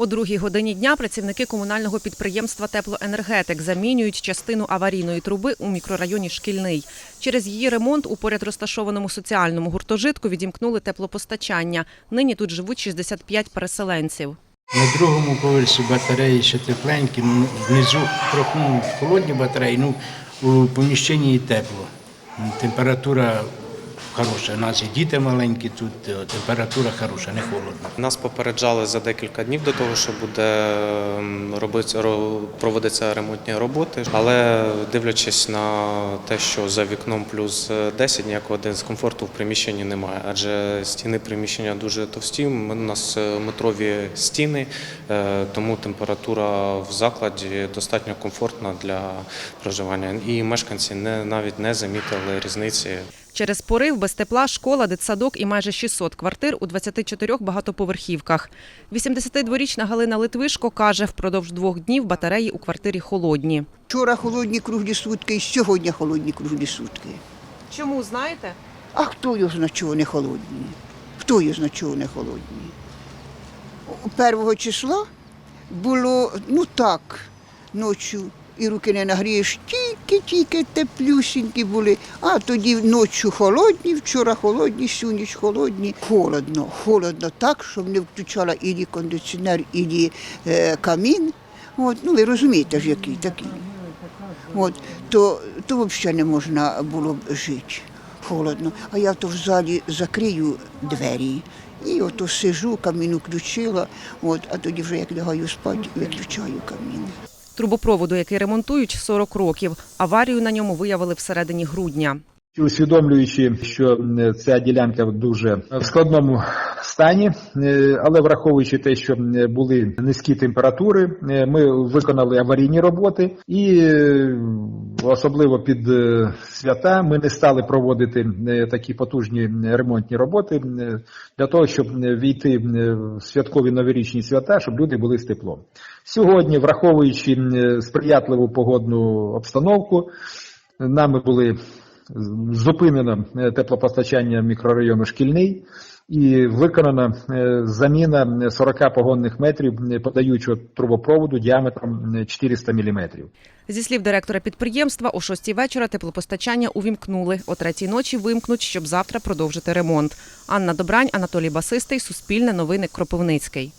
О другій годині дня працівники комунального підприємства Теплоенергетик замінюють частину аварійної труби у мікрорайоні Шкільний. Через її ремонт у поряд розташованому соціальному гуртожитку відімкнули теплопостачання. Нині тут живуть 65 переселенців. На другому поверсі батареї ще тепленькі, ну, внизу трохи ну, холодні батареї, ну у поміщенні тепло. Температура хороша. У нас і діти маленькі, тут е, температура хороша, не холодно. Нас попереджали за декілька днів до того, що буде ем, робиться, ро- проводиться ремонтні роботи. Але дивлячись на те, що за вікном плюс 10, ніякого дискомфорту в приміщенні немає. Адже стіни приміщення дуже товсті. У нас е, метрові стіни, е, тому температура в закладі достатньо комфортна для проживання. І мешканці не навіть не замітили різниці. Через порив без тепла школа, дитсадок і майже 600 квартир у 24 багатоповерхівках. 82-річна Галина Литвишко каже, впродовж двох днів батареї у квартирі холодні. Вчора холодні круглі сутки і сьогодні холодні круглі сутки. Чому знаєте? А хто його зна, чого не холодні? Хто його зна, чого не холодні? Першого числа було, ну так, ночі і руки не нагрієш, тільки-тільки теплюсінькі були, а тоді ночі холодні, вчора холодні, всю ніч холодні. Холодно, холодно так, щоб не включала ілі кондиціонер, ілі е, камін. От, ну ви розумієте ж, який такий. От, то, то взагалі не можна було б жити. Холодно. А я то в залі закрию двері. І ото сижу, камін включила, от, а тоді вже як лягаю спати, виключаю камін. Трубопроводу, який ремонтують 40 років. Аварію на ньому виявили всередині грудня. Усвідомлюючи, що ця ділянка дуже в складному стані, е, але враховуючи те, що були низькі температури, е, ми виконали аварійні роботи, і е, особливо під свята ми не стали проводити такі потужні ремонтні роботи для того, щоб війти в святкові новорічні свята, щоб люди були з теплом. Сьогодні, враховуючи сприятливу погодну обстановку, нами були зупинено е, теплопостачання мікрорайону Шкільний і виконана е, заміна 40 погонних метрів е, подаючого трубопроводу діаметром е, 400 мм. Зі слів директора підприємства, о 6 вечора теплопостачання увімкнули. О 3 ночі вимкнуть, щоб завтра продовжити ремонт. Анна Добрань, Анатолій Басистий, Суспільне новини Кропивницький.